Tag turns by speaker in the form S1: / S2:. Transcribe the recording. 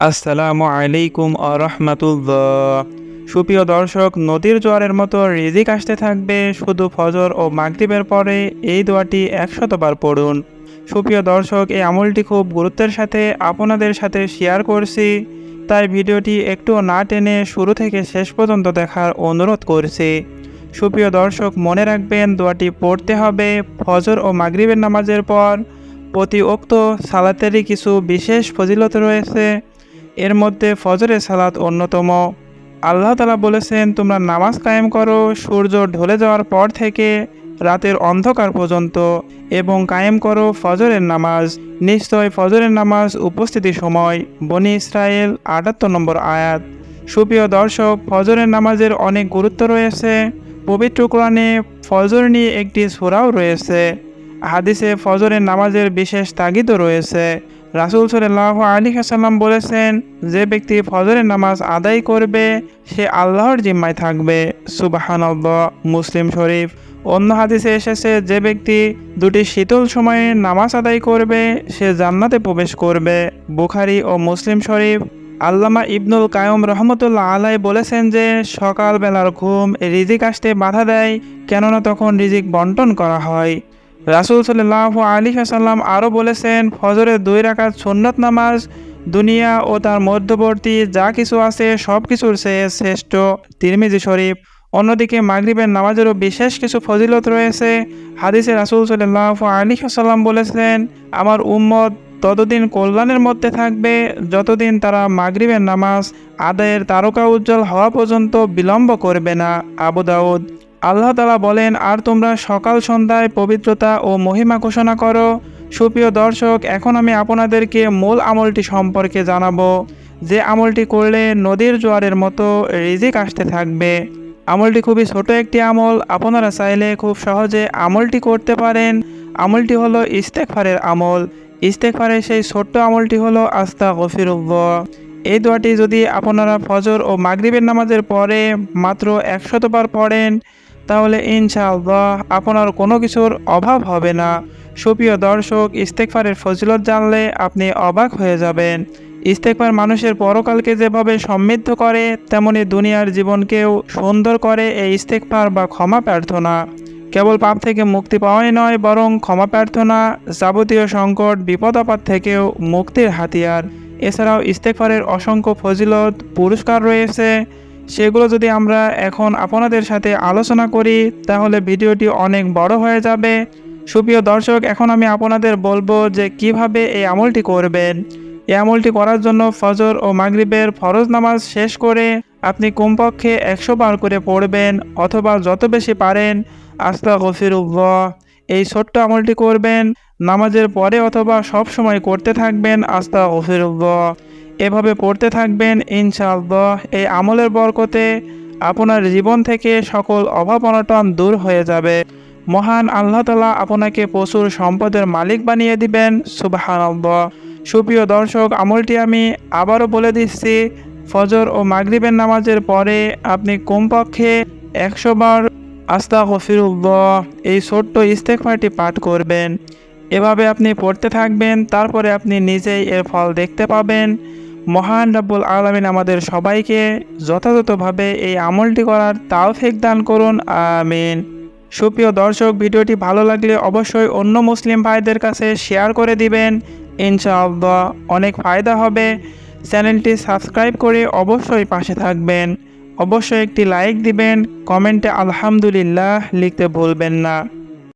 S1: আসসালামু আলাইকুম আরহামাতুল্লাহ। সুপ্রিয় দর্শক, নদীর জোয়ারের মতো রিজিক আসতে থাকবে শুধু ফজর ও মাগরিবের পরে, এই দোয়াটি একশতবার পড়ুন। সুপ্রিয় দর্শক, এই আমলটি খুব গুরুত্বের সাথে আপনাদের সাথে শেয়ার করছি, তাই ভিডিওটি একটু না টেনে শুরু থেকে শেষ পর্যন্ত দেখার অনুরোধ করছি। সুপ্রিয় দর্শক, মনে রাখবেন দোয়াটি পড়তে হবে ফজর ও মাগরিবের নামাজের পর। প্রতি উক্ত সালাতেরই কিছু বিশেষ ফজিলত রয়েছে এর মধ্যে ফজরের সালাত অন্যতম। আল্লাহ তালা বলেছেন, তোমরা নামাজ কায়েম করো, সূর্য ঢলে যাওয়ার পর থেকে রাতের অন্ধকার পর্যন্ত এবং কায়েম করো ফজরের নামাজ। নিশ্চয় ফজরের নামাজ উপস্থিতির সময়। বনি ইসরায়েল, আটাত্তর নম্বর আয়াত। সুপ্রিয় দর্শক, ফজরের নামাজের অনেক গুরুত্ব রয়েছে। পবিত্র কোরআনে ফজর নিয়ে একটি সূরাও রয়েছে। হাদিসে ফজরের নামাজের বিশেষ তাগিদও রয়েছে। রাসুল সাল্লাহ আলী হাসাল্লাম বলেছেন, যে ব্যক্তি ফজরের নামাজ আদায় করবে, সে আল্লাহর জিম্মায় থাকবে। সুবাহানব্বা মুসলিম শরীফ। অন্য হাদিসে এসেছে, যে ব্যক্তি দুটি শীতল সময়ে নামাজ আদায় করবে, সে জান্নাতে প্রবেশ করবে। বুখারি ও মুসলিম শরীফ। আল্লামা ইবনুল কায়ম রহমতুল্লাহ আলাই বলেছেন যে, সকালবেলার ঘুম রিজিক আসতে বাধা দেয়, কেননা তখন রিজিক বন্টন করা হয়। রাসুল সাল্লাহ আলী সাল্লাম আরও বলেছেন, ফজরের দুই রাকাত সুন্নত নামাজ, দুনিয়া ও তার মধ্যবর্তী যা কিছু আছে সব কিছুর চেয়ে শ্রেষ্ঠ। তিরমিজি শরীফ, অন্যদিকে মাগরিবের নামাজেরও বিশেষ কিছু ফজিলত রয়েছে। হাদিসে রাসুল সাল্লাহ আলী সাল্লাম বলেছেন, আমার উম্মত ততদিন কল্যাণের মধ্যে থাকবে, যতদিন তারা মাগরিবের নামাজ আদায়ের তারকা উজ্জ্বল হওয়া পর্যন্ত বিলম্ব করবে না। আবু দাউদ আল্লাহ তালা বলেন, আর তোমরা সকাল সন্ধ্যায় পবিত্রতা ও মহিমা ঘোষণা করো। সুপ্রিয় দর্শক, এখন আমি আপনাদেরকে মূল আমলটি সম্পর্কে জানাব। যে আমলটি করলে নদীর জোয়ারের মতো রিজিক আসতে থাকবে। আমলটি খুবই ছোট একটি আমল। আপনারা চাইলে খুব সহজে আমলটি করতে পারেন। আমলটি হলো ইস্তেকফারের আমল। ইস্তেকফারের সেই ছোট্ট আমলটি হলো আস্তা গফিরুল্লাহ এই দোয়াটি যদি আপনারা ফজর ও মাগরিবের নামাজের পরে মাত্র একশতবার পড়েন তাহলে ইনশাআল্লাহ আপনার কোনো কিছুর অভাব হবে না। সুপ্রিয় দর্শক ইস্তেকফারের ফজিলত জানলে আপনি অবাক হয়ে যাবেন। ইস্তেকফার মানুষের পরকালকে যেভাবে সমৃদ্ধ করে, তেমনি দুনিয়ার জীবনকেও সুন্দর করে এই ইস্তেকফার বা ক্ষমা প্রার্থনা। কেবল পাপ থেকে মুক্তি পাওয়াই নয়, বরং ক্ষমা প্রার্থনা যাবতীয় সংকট, বিপদ, আপদ থেকেও মুক্তির হাতিয়ার। এছাড়াও ইস্তেকফারের অসংখ্য ফজিলত, পুরস্কার রয়েছে। সেগুলো যদি আমরা এখন আপনাদের সাথে আলোচনা করি, তাহলে ভিডিওটি অনেক বড় হয়ে যাবে। সুপ্রিয় দর্শক, এখন আমি আপনাদের বলব যে কীভাবে এই আমলটি করবেন। এই আমলটি করার জন্য ফজর ও মাগরিবের ফরজ নামাজ শেষ করে আপনি কমপক্ষে একশো বার করে পড়বেন অথবা যত বেশি পারেন আস্তা গফিরুল্লাহ এই ছোট্ট আমলটি করবেন। নামাজের পরে অথবা সব সময় করতে থাকবেন আস্তা গফিরুল্লাহ এভাবে পড়তে থাকবেন, ইনশাআল্লাহ। এই আমলের বরকতে আপনার জীবন থেকে সকল অভাব অনটন দূর হয়ে যাবে। মহান আল্লাহ তালা আপনাকে প্রচুর সম্পদের মালিক বানিয়ে দিবেন সুবাহানব্বহ সুপ্রিয় দর্শক, আমলটি আমি আবারও বলে দিচ্ছি, ফজর ও মাগরিবের নামাজের পরে আপনি কমপক্ষে একশো বার আস্তা গফিরুল্লাহ এই ছোট্ট ইস্তেকফারটি পাঠ করবেন। এভাবে আপনি পড়তে থাকবেন, তারপরে আপনি নিজেই এর ফল দেখতে পাবেন। মহান রাব্বুল আলমিন আমাদের সবাইকে যথাযথভাবে এই আমলটি করার তাওফিক দান করুন, আমিন। সুপ্রিয় দর্শক, ভিডিওটি ভালো লাগলে অবশ্যই অন্য মুসলিম ভাইদের কাছে শেয়ার করে দিবেন। ইনশাআল্লাহ অনেক ফায়দা হবে। চ্যানেলটি সাবস্ক্রাইব করে অবশ্যই পাশে থাকবেন। অবশ্যই একটি লাইক দিবেন, কমেন্টে আলহামদুলিল্লাহ লিখতে ভুলবেন না।